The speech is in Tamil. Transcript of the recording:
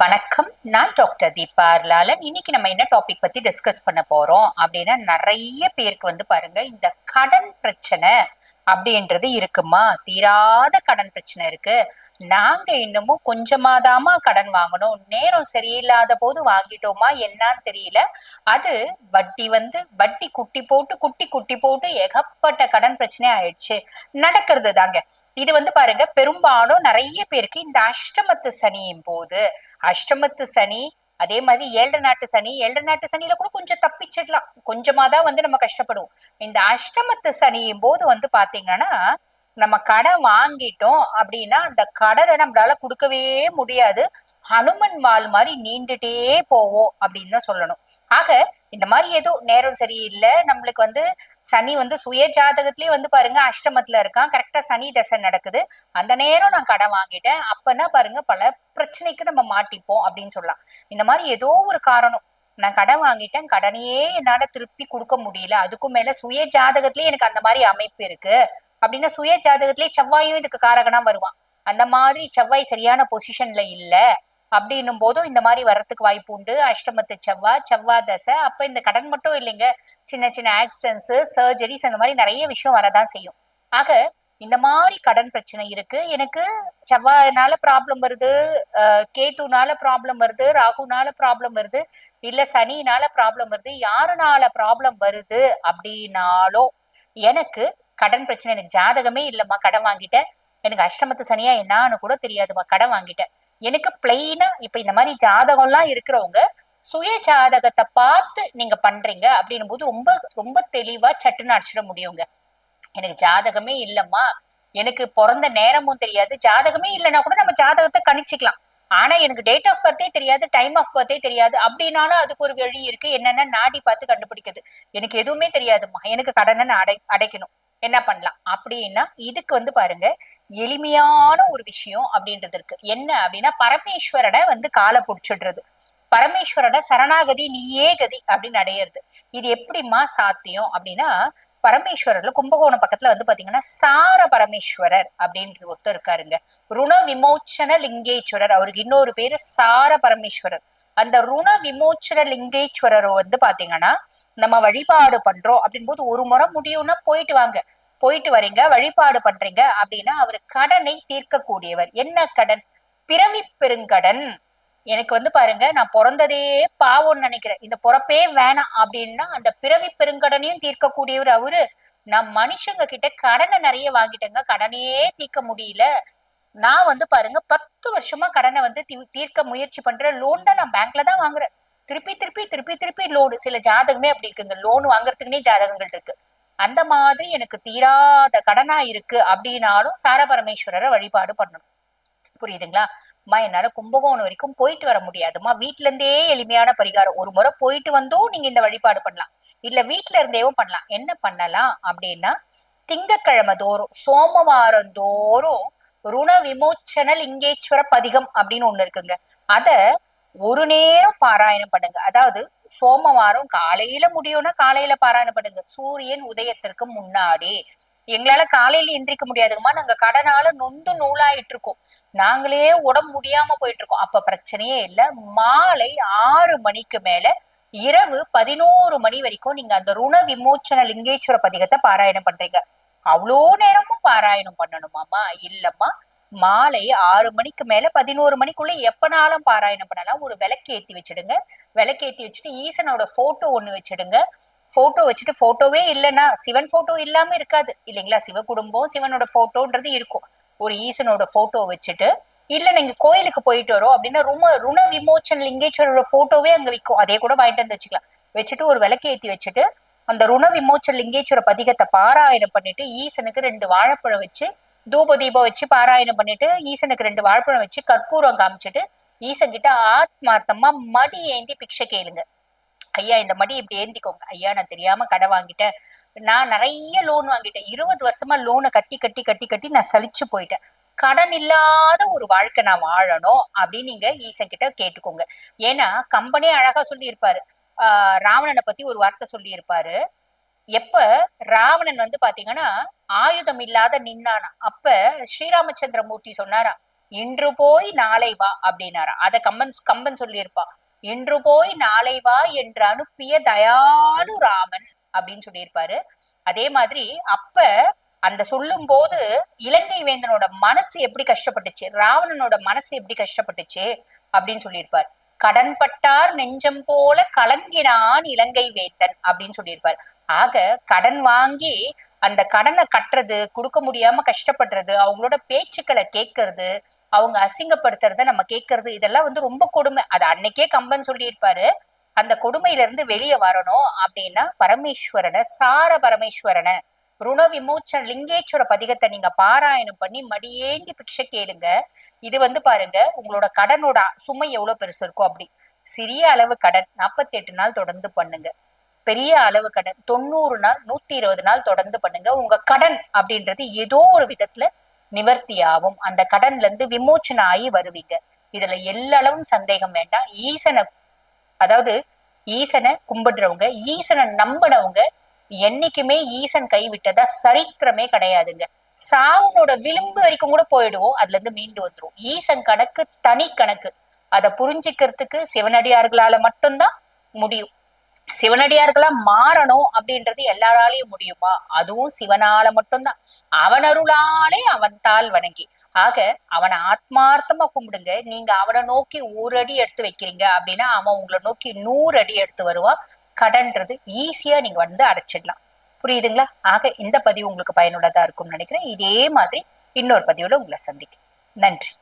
வணக்கம். நான் டாக்டர் தீபா லாலன் இன்னைக்கு நம்ம என்ன டாபிக் பத்தி டிஸ்கஸ் பண்ண போறோம்? அப்படின்னா நிறைய பேருக்கு வந்து பாருங்க இந்த கடன் பிரச்சனை அப்படின்றது இருக்குமா? தீராத கடன் பிரச்சனை இருக்கு. நாங்க இன்னமும் கொஞ்சமாதாமா கடன் வாங்கணும். நேரம் சரியில்லாத போது வாங்கிட்டோமா என்னன்னு தெரியல. அது வட்டி வந்து வட்டி குட்டி போட்டு குட்டி குட்டி போட்டு ஏகப்பட்ட கடன் பிரச்சனை ஆயிடுச்சு. நடக்கிறது தாங்க. இது வந்து பாருங்க பெரும்பாலும் நிறைய பேருக்கு இந்த அஷ்டமத்து சனியின் போது அஷ்டமத்து சனி அதே மாதிரி ஏழு நாட்டு சனி ஏழரை நாட்டு சனியில கூட கொஞ்சம் தப்பிச்சிடலாம். கொஞ்சமா தான் வந்து நம்ம கஷ்டப்படுவோம். இந்த அஷ்டமத்து சனியின் போது வந்து பாத்தீங்கன்னா நம்ம கடன் வாங்கிட்டோம் அப்படின்னா அந்த கடனை நம்மளால கொடுக்கவே முடியாது. ஹனுமன் வால் மாதிரி நீண்டுட்டே போவோம் அப்படின்னு தான் சொல்லணும். ஆக இந்த மாதிரி ஏதோ நேரம் சரியில்லை நம்மளுக்கு வந்து சனி வந்து சுய ஜாதகத்திலேயே வந்து பாருங்க அஷ்டமத்துல இருக்கான். கரெக்டா சனி தசை நடக்குது. அந்த நேரம் நான் கடன் வாங்கிட்டேன். அப்பனா பாருங்க பல பிரச்சனைக்கு நம்ம மாட்டிப்போம் அப்படின்னு சொல்லலாம். இந்த மாதிரி ஏதோ ஒரு காரணம். நான் கடன் வாங்கிட்டேன். கடனையே என்னால திருப்பி கொடுக்க முடியல. அதுக்கும் மேல சுய ஜாதகத்திலேயே எனக்கு அந்த மாதிரி அமைப்பு இருக்கு. அப்படின்னா சுய ஜாதகத்திலேயே செவ்வாயும் இதுக்கு காரகனா வருவான். அந்த மாதிரி செவ்வாய் சரியான பொசிஷன்ல இல்ல. அப்படின்னும் போதும் இந்த மாதிரி வர்றதுக்கு வாய்ப்பு உண்டு. அஷ்டமத்து செவ்வாய் செவ்வாய் தசை. அப்ப இந்த கடன் மட்டும் இல்லைங்க. சின்ன சின்ன ஆக்சிடென்ட்ஸ் சர்ஜரிஸ் அந்த மாதிரி நிறைய விஷயம் வரதான் செய்யும். ஆக இந்த மாதிரி கடன் பிரச்சனை இருக்கு. எனக்கு செவ்வாயினால ப்ராப்ளம் வருது கேட்டுனால ப்ராப்ளம் வருது ராகுனால ப்ராப்ளம் வருது இல்ல சனினால ப்ராப்ளம் வருது யாருனால ப்ராப்ளம் வருது அப்படின்னாலும் எனக்கு கடன் பிரச்சனை எனக்கு ஜாதகமே இல்லம்மா கடன் வாங்கிட்டேன். எனக்கு அஷ்டமத்து சனியா என்னான்னு கூட தெரியாதுமா கடன் வாங்கிட்டேன். எனக்கு பிளெயினா இப்ப இந்த மாதிரி ஜாதகம்லாம் இருக்கிறவங்க சுய ஜாதகத்தை பார்த்து நீங்க பண்றீங்க அப்படின்னும் போது ரொம்ப ரொம்ப தெளிவா சட்டுன்னு அடிச்சிட முடியுங்க. எனக்கு ஜாதகமே இல்லம்மா. எனக்கு பிறந்த நேரமும் தெரியாது. ஜாதகமே இல்லைன்னா கூட நம்ம ஜாதகத்தை கணிச்சுக்கலாம். ஆனா எனக்கு டேட் ஆஃப் பர்த்தே தெரியாது டைம் ஆஃப் பர்த்தே தெரியாது. அப்படின்னாலும் அதுக்கு ஒரு வழி இருக்கு. என்னன்னா நாடி பார்த்து கண்டுபிடிக்கிறது. எனக்கு எதுவுமே தெரியாதும்மா. எனக்கு கடனை நான் அடை அடைக்கணும். என்ன பண்ணலாம்? அப்படின்னா இதுக்கு வந்து பாருங்க எளிமையான ஒரு விஷயம் அப்படின்றது இருக்கு. என்ன அப்படின்னா பரமேஸ்வரனை வந்து காலை பிடிச்சிடுறது. பரமேஸ்வரோட சரணாகதி நீயே கதி அப்படின்னு அடையிறது. இது எப்படிம்மா சாத்தியம் அப்படின்னா பரமேஸ்வரர்ல கும்பகோணம் பக்கத்துல வந்து பாத்தீங்கன்னா சார பரமேஸ்வரர் அப்படின்ற ஒருத்தர் இருக்காருங்க. ருண விமோச்சன லிங்கேஸ்வரர் அவருக்கு இன்னொரு பேரு சார பரமேஸ்வரர். அந்த ருண விமோச்சன லிங்கேஸ்வரர் வந்து பாத்தீங்கன்னா நம்ம வழிபாடு பண்றோம் அப்படின் போது ஒரு முறை முடியும்னா போயிட்டு வாங்க. போயிட்டு வரீங்க வழிபாடு பண்றீங்க அப்படின்னா அவர் கடனை தீர்க்கக்கூடியவர். என்ன கடன்? பிறவி பெருங்கடன் எனக்கு வந்து பாருங்க நான் பிறந்ததே பாவம்னு நினைக்கிறேன். இந்த பிறப்பே வேணாம் அப்படின்னா அந்த பிறவி பெருங்கடனையும் தீர்க்கக்கூடியவர் அவரு. நான் மனுஷங்க கிட்ட கடனை நிறைய வாங்கிட்டேங்க. கடனையே தீர்க்க முடியல. நான் வந்து பாருங்க பத்து வருஷமா கடனை வந்து தீ- தீர்க்க முயற்சி பண்றேன் லோன் தான் நான் பேங்க்ல தான் வாங்குறேன். திருப்பி திருப்பி திருப்பி திருப்பி லோனு சில ஜாதகமே அப்படி இருக்குங்க. லோன் வாங்குறதுக்குன்னே ஜாதகங்கள் இருக்கு. அந்த மாதிரி எனக்கு தீராத கடனா இருக்கு அப்படின்னாலும் சாரபரமேஸ்வரரை வழிபாடு பண்ணணும். புரியுதுங்களா? அம்மா என்னால கும்பகோணம் வரைக்கும் போயிட்டு வர முடியாதும்மா. வீட்டுல இருந்தே எளிமையான பரிகாரம். ஒரு முறை போயிட்டு வந்தோம் நீங்க இந்த வழிபாடு பண்ணலாம். இல்ல வீட்டுல இருந்தேவும் பண்ணலாம். என்ன பண்ணலாம் அப்படின்னா திங்கக்கிழமை தோறும் சோமவாரம் தோறும் ருண விமோச்சன லிங்கேஸ்வர பதிகம் அப்படின்னு ஒண்ணு இருக்குங்க. அத ஒரு நேரம் பாராயணம் பண்ணுங்க. அதாவது சோமவாரம் காலையில முடியும்னா காலையில பாராயணம் பண்ணுங்க. சூரியன் உதயத்திற்கு முன்னாடி. எங்களால காலையில எந்திரிக்க முடியாதுங்கம்மா. நாங்க கடனால நொந்து நூலாயிட்டு இருக்கோம் நாங்களே உடம்பு முடியாம போயிட்டு இருக்கோம் அப்ப பிரச்சனையே இல்ல. மாலை ஆறு மணிக்கு மேல இரவு பதினோரு மணி வரைக்கும் நீங்க அந்த ருண விமோச்சன லிங்கேஸ்வர பதிகத்தை பாராயணம் பண்றீங்க. அவ்வளோ நேரமும் பாராயணம் பண்ணணுமாமா இல்லம்மா. மாலை ஆறு மணிக்கு மேல பதினோரு மணிக்குள்ள எப்பனாலும் பாராயணம் பண்ணலாம். ஒரு விளக்கு ஏத்தி வச்சிடுங்க. விளக்கு ஏத்தி வச்சுட்டு ஈசனோட போட்டோ ஒண்ணு வச்சிடுங்க. போட்டோ வச்சுட்டு போட்டோவே இல்லைன்னா சிவன் போட்டோ இல்லாம இருக்காது. இல்லைங்களா? சிவ குடும்பம் சிவனோட போட்டோன்றது இருக்கும். ஒரு ஈசனோட போட்டோ வச்சுட்டு இல்ல நீங்க கோயிலுக்கு போயிட்டு வரோம். அப்படின்னா ரும ருண விமோச்சன் லிங்கேஸ்வரோட போட்டோவே அங்க விற்கும் அதே கூட வாங்கிட்டு வந்து வச்சுக்கலாம். வச்சுட்டு ஒரு விளக்கு ஏத்தி வச்சுட்டு அந்த ருண விமோச்சன் லிங்கேஸ்வர பதிகத்தை பாராயணம் பண்ணிட்டு ஈசனுக்கு ரெண்டு வாழைப்பழம் வச்சு தூப தீபம் வச்சு பாராயணம் பண்ணிட்டு ஈசனுக்கு ரெண்டு வாழைப்பழம் வச்சு கற்பூரம் காமிச்சிட்டு ஈசன் கிட்ட ஆத்மார்த்தமா மடி ஏந்தி பிக்ஷை கேளுங்க. ஐயா இந்த மடி இப்படி ஏந்திக்கோங்க. ஐயா நான் தெரியாம கடை வாங்கிட்டேன். நான் நிறைய லோன் வாங்கிட்டேன். இருபது வருஷமா லோனை கட்டி கட்டி கட்டி கட்டி நான் சலிச்சு போயிட்டேன். கடன் இல்லாத ஒரு வாழ்க்கை நான் வாழணும் அப்படின்னு நீங்க ஈசன் கிட்ட கேட்டுக்கோங்க. ஏன்னா கம்பெனியே அழகா சொல்லியிருப்பாரு. ஆஹ் ராவணனை பத்தி ஒரு வார்த்தை சொல்லியிருப்பாரு. எப்ப ராவணன் வந்து பாத்தீங்கன்னா ஆயுதம் இல்லாத நின்னானா. அப்ப ஸ்ரீராமச்சந்திர மூர்த்தி சொன்னாரா இன்று போய் நாளை வா அப்படின்னாரா அத கம்பன் கம்பன் சொல்லியிருப்பா. இன்று போய் நாளை வா என்று அனுப்பிய தயாளு ராமன் அப்படின்னு சொல்லியிருப்பாரு. அதே மாதிரி அப்ப அந்த சொல்லும் போது இலங்கை வேந்தனோட மனசு எப்படி கஷ்டப்பட்டுச்சு ராவணனோட மனசு எப்படி கஷ்டப்பட்டுச்சு அப்படின்னு சொல்லியிருப்பார். கடன்பட்டார் நெஞ்சம் போல கலங்கினான் இலங்கை வேந்தன் அப்படின்னு சொல்லியிருப்பார். ஆக கடன் வாங்கி அந்த கடனை கட்டுறது கொடுக்க முடியாம கஷ்டப்படுறது அவங்களோட பேச்சுக்களை கேட்கறது அவங்க அசிங்கப்படுத்துறத நம்ம கேட்கறது இதெல்லாம் வந்து ரொம்ப கொடுமை. அது அன்னைக்கே கம்பன் சொல்லியிருப்பாரு. அந்த கொடுமையில இருந்து வெளியே வரணும் அப்படின்னா பரமேஸ்வரனை சார பரமேஸ்வரனை ருண விமோச்சன லிங்கேஸ்வர பதிகத்தை நீங்க பாராயணம் பண்ணி மடியேந்தி பிக்ஷை கேளுங்க. இது வந்து பாருங்க உங்களோட கடனோட சுமை எவ்வளவு பெருசு இருக்கும் அப்படி. சிறிய அளவு கடன் நாற்பத்தி எட்டு நாள் தொடர்ந்து பண்ணுங்க. பெரிய அளவு கடன் தொண்ணூறு நாள் நூத்தி இருபது நாள் தொடர்ந்து பண்ணுங்க. உங்க கடன் அப்படின்றது ஏதோ ஒரு விதத்துல நிவர்த்தி ஆகும் அந்த கடன்ல இருந்து விமோச்சனம் ஆகி வருவீங்க. இதுல எல்லளவும் சந்தேகம் வேண்டாம். ஈசனை அதாவது ஈசனை கும்பிடுறவங்க ஈசனை நம்பினவங்க என்னைக்குமே ஈசன் கைவிட்டதா சரித்திரமே கிடையாதுங்க. சாவுனோட விளிம்பு வரைக்கும் கூட போயிடுவோம் அதுல இருந்து மீண்டு வந்துரும். ஈசன் கணக்கு தனி கணக்கு. அதை புரிஞ்சுக்கிறதுக்கு சிவனடியார்களால மட்டும்தான் முடியும். சிவனடியார்களா மாறணும் அப்படின்றது எல்லாராலையும் முடியுமா? அதுவும் சிவனால மட்டும்தான். அவன் அருளாலே அவன் தாள் வணங்கி. ஆக அவனை ஆத்மார்த்தமா கும்பிடுங்க. நீங்க அவனை நோக்கி ஒரு அடி எடுத்து வைக்கிறீங்க அப்படின்னா அவன் உங்களை நோக்கி நூறு அடி எடுத்து வருவான். கடன்றது ஈஸியா நீங்க வந்து அடைச்சிடலாம். புரியுதுங்களா? ஆக இந்த பதிவு உங்களுக்கு பயனுள்ளதா இருக்கும்னு நினைக்கிறேன். இதே மாதிரி இன்னொரு பதிவுல உங்களை சந்திக்கிறேன். நன்றி.